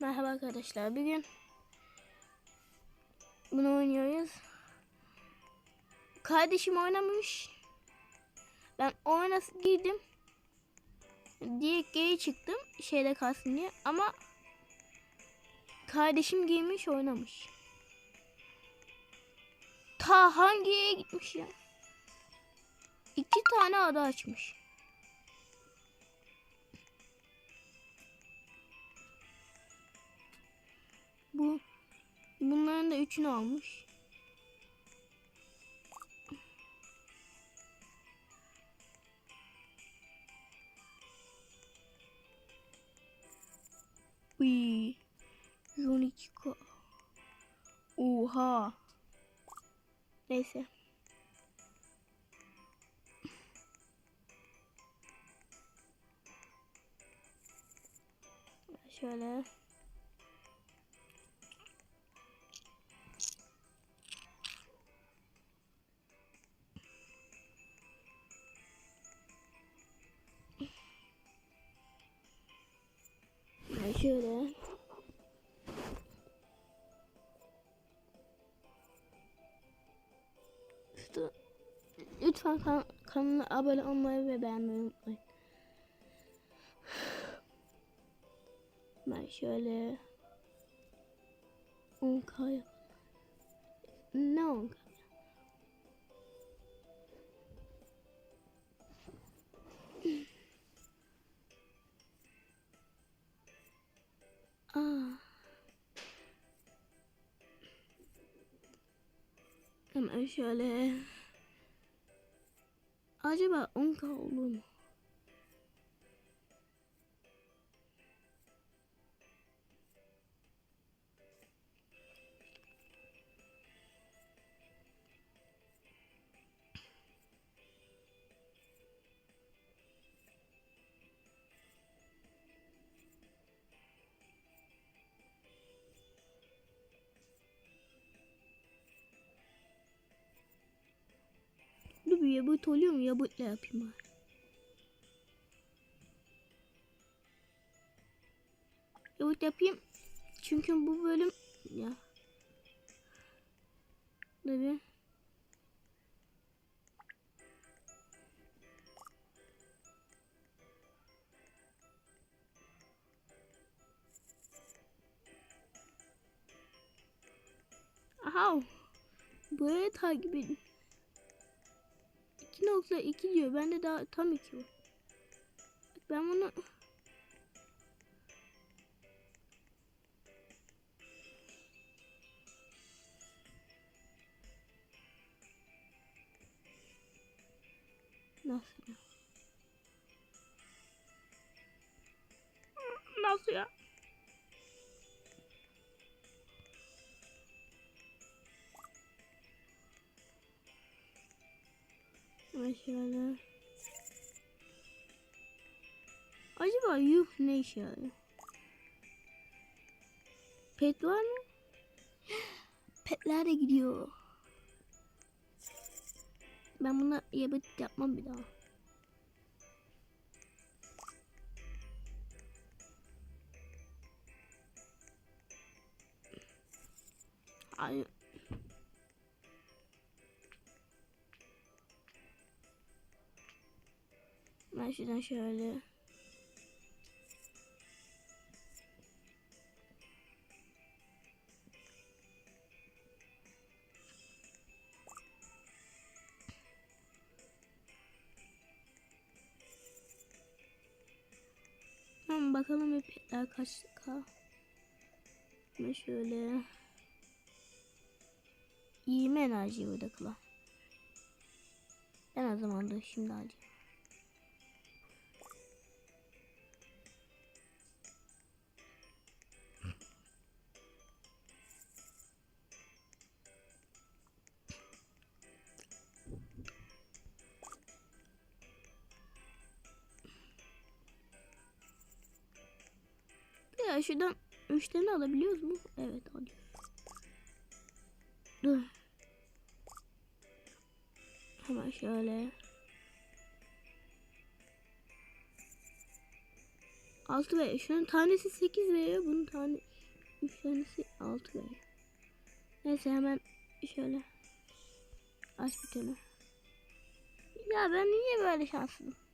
Merhaba arkadaşlar. Bugün bunu oynuyoruz. Kardeşim oynamış. Ben oyuna girdim. Direkt geri çıktım. Şeyde kalsın diye. Ama kardeşim girmiş oynamış. Ta hangi yere gitmiş ya? İki tane ada açmış. Bu bunların da üçünü almış. Uy. 112k. Oha. Neyse. Şöyle. İşte, lütfen kan kanala abone olmayı ve beğenmeyi unutmayın. Ben şöyle 10k yap- Ne 10k? Aa. Hemen şöyle. Acaba 10k olur mu? Yabut oluyor mu? Yabutla yapayım bari. Yabut yapayım. Çünkü bu bölüm ya. Bir. Aha. Buraya takip edin. 2.2 diyor. Bende daha tam 2 var. Ben bunu Nasıl ya? Nasıl ya? Şöyle. Acaba yuh ne işe yarıyor? Pet var mı? Petler de gidiyor. Ben buna yapıp yapmam bir daha. Hayır. Şuradan şöyle. Tamam bakalım epeyler kaç k. Ben şöyle 20 enerji burada kıla. Ben o zaman da şimdi alacağım. Ya şuradan 3 tane alabiliyoruz mu? Evet alıyoruz. Hemen şöyle. 6 veriyor. Şunun tanesi 8 veriyor. Bunun tane 3 tanesi 6 veriyor. Neyse hemen şöyle aç bir tane. Ya ben niye böyle şanslıyım?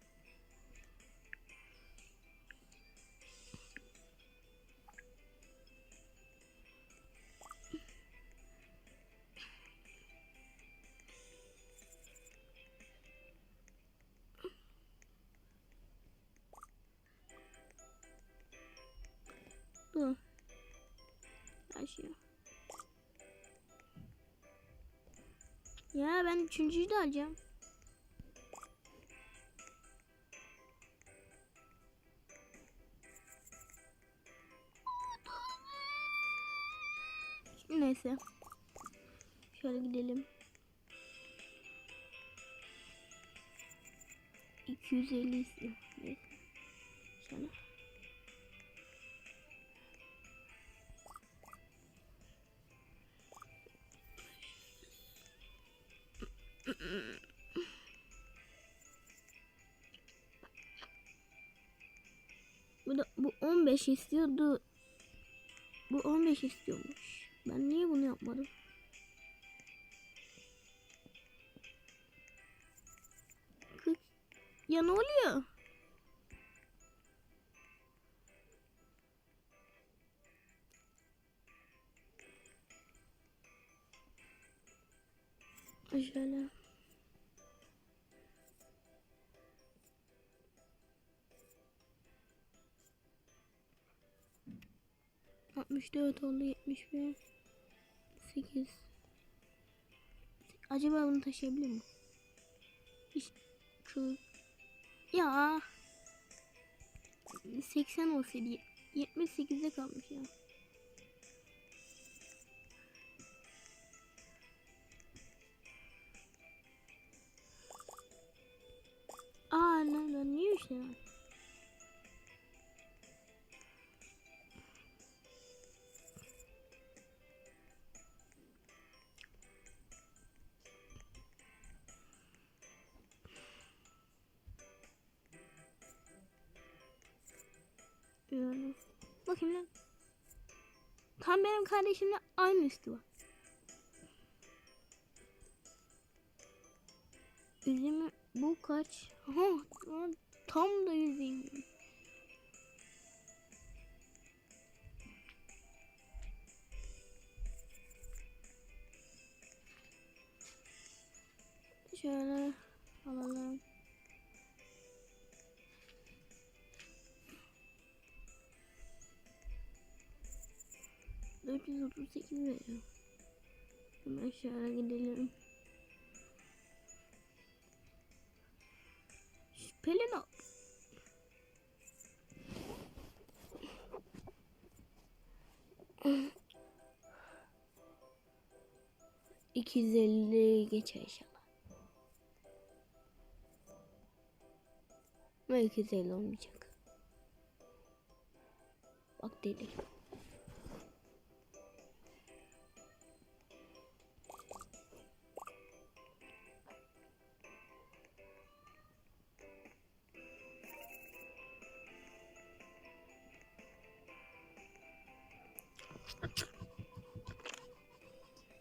Dur. Açıyor. Ya ben üçüncüyü de alacağım. Neyse. Şöyle gidelim. 250 istiyor. Neyse. Şöyle. Bu da bu 15 istiyordu. Bu 15 istiyormuş. Ben niye bunu yapmadım? Ya ne oluyor? Şöyle. Altmış dört oldu yetmiş bir. Sekiz. Acaba bunu taşıyabilir mi? Kırk. Ya. 80 olsaydı 78'de kalmış ya. Aa lan lan niye işte Yani. Bakayım lan. Tam benim kardeşimle aynı üstü var. Üzümü bu kaç? Lan tam da yüzeyim. Şöyle alalım. Dört yüz otuz sekiz veriyor. Hemen şöyle gidelim. Pelin. İki elli geçer inşallah. Ama iki yüz elli olmayacak. Bak dedik.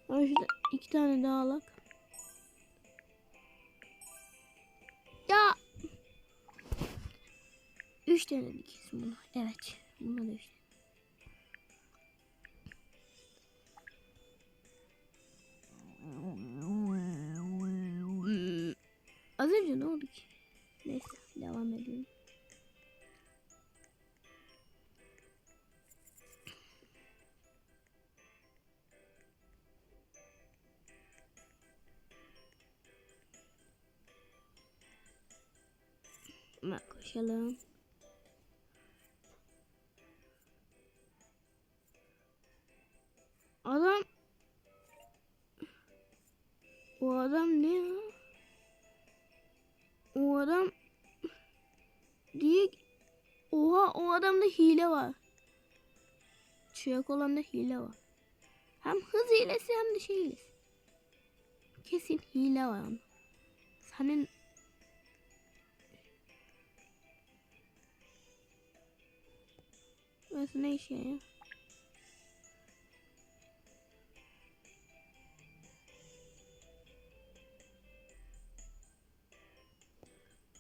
Ama şurada iki tane daha alak. Ya. Üç tane dikizim buna. Evet. Buna da üç tane. Az önce ne oldu ki? Neyse devam edelim. Hemen koşalım. Adam O adam ne ya? O adam diye Oha o adamda hile var. Çiyak olanda hile var. Hem hız hilesi hem de şey hilesi. Kesin hile var ama. Senin Burası ne işe ya?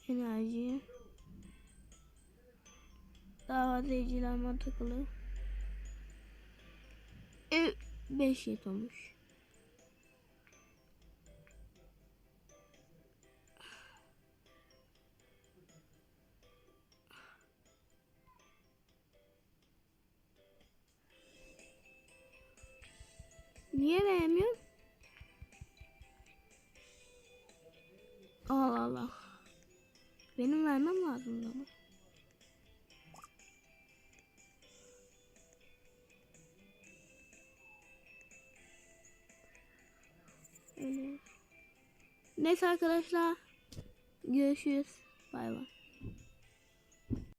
Enerji. Daha fazla evcilenme takılı. Ev 5 yet olmuş. Allah Allah. Benim vermem lazım ama. Neyse arkadaşlar. Görüşürüz. Bay bay.